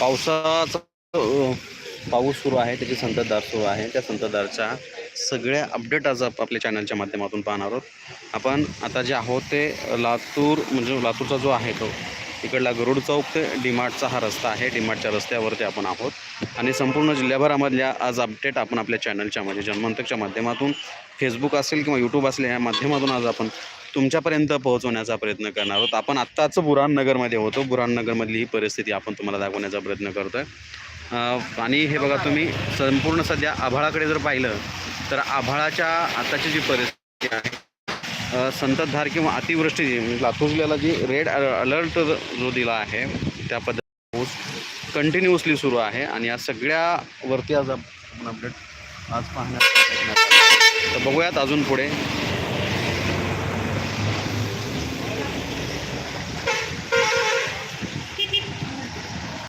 पावसाचा पाऊस सुरू आहे त्याची संततधार सुरू आहे. त्या संततधारच्या सगळ्या अपडेट आज आप- आपल्या चॅनलच्या माध्यमातून पाहणार आहोत. आपण आता जे आहोत ते लातूर म्हणजे लातूरचा जो आहे तो इकडला गरुड चौक ते डीमार्टचा हा रस्ता आहे. डीमार्टच्या रस्त्यावरती आपण आहोत. आणि संपूर्ण जिल्ह्याभरामधल्या आज अपडेट आपण आपल्या चॅनलच्या म्हणजे जन्मंतकच्या माध्यमातून फेसबुक असेल किंवा यूट्यूब असेल या माध्यमातून आज आपण तुमच्यापर्यंत पोहोचवण्याचा प्रयत्न करणार आहोत. आपण आत्ताच बुराननगरमध्ये होतो. बुराननगरमधली ही परिस्थिती आपण तुम्हाला दाखवण्याचा प्रयत्न करतो आहे आणि हे बघा तुम्ही संपूर्ण सध्या आभाळाकडे जर पाहिलं तर आभाळाच्या आताची जी परिस्थिती आहे संततधार किंवा अतिवृष्टी म्हणजे जी लातूर जिल्ह्याला जी रेड अलर्ट जो दिला आहे त्या पद्धतीने पाऊस कंटिन्युअसली सुरू आहे. आणि या सगळ्यावरती आज आपण अपडेट आज पाहण्यात तर बघूयात अजून पुढे.